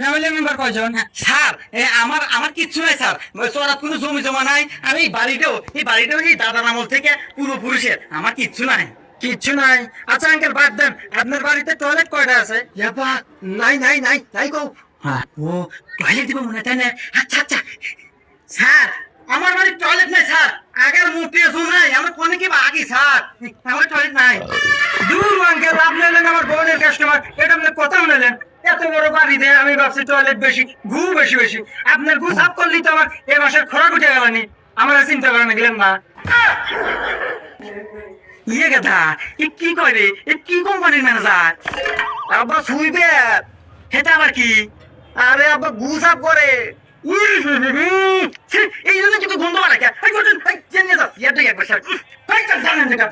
Family member কয়জন? Sir আমার আমার কিচ্ছু নাই স্যার। চড়াত কোনো জমি জমা নাই। আমি এই বাড়িটাও এই বাড়িটাও এই দাদার আমল থেকে পূর্বপুরুষের আমার কিচ্ছু নাই। কিচ্ছু নাই। আচ্ছা আঙ্কেল বাদ দেন। আপনার বাড়িতে টয়লেট কয়টা আছে? ইয়াপা নাই নাই নাই তাই হ্যাঁ ও টয়লেট দিব মনে তাই না? আচ্ছা আচ্ছা। স্যার আমার বাড়ির টয়লেট নাই স্যার। আগের মুখে নাই। আমার কোনে কি আগে স্যার? আমার টয়লেট নাই। দূর আঙ্কেল আপনি হলেন আমার বোনের কাস্টমার এটা আপনি কথা শুনলেন। এত বড় বাড়ি দেয় আমি ভাবছি টয়লেট বেশি ঘু বেশি বেশি। আপনার ঘু সাফ করলেই তো আমার এ মাসের খোরাক উঠে গেল নি। আমার চিন্তা করেন গেলেন না ইয়ে কথা এ কি করে এ কি কোম্পানির ম্যানেজার আব্বা শুইবে সেটা আবার কি? আরে আব্বা ঘু সাফ করে। এই জন্য কিন্তু গন্ধ ইয়াটা একবার জানেন যেটা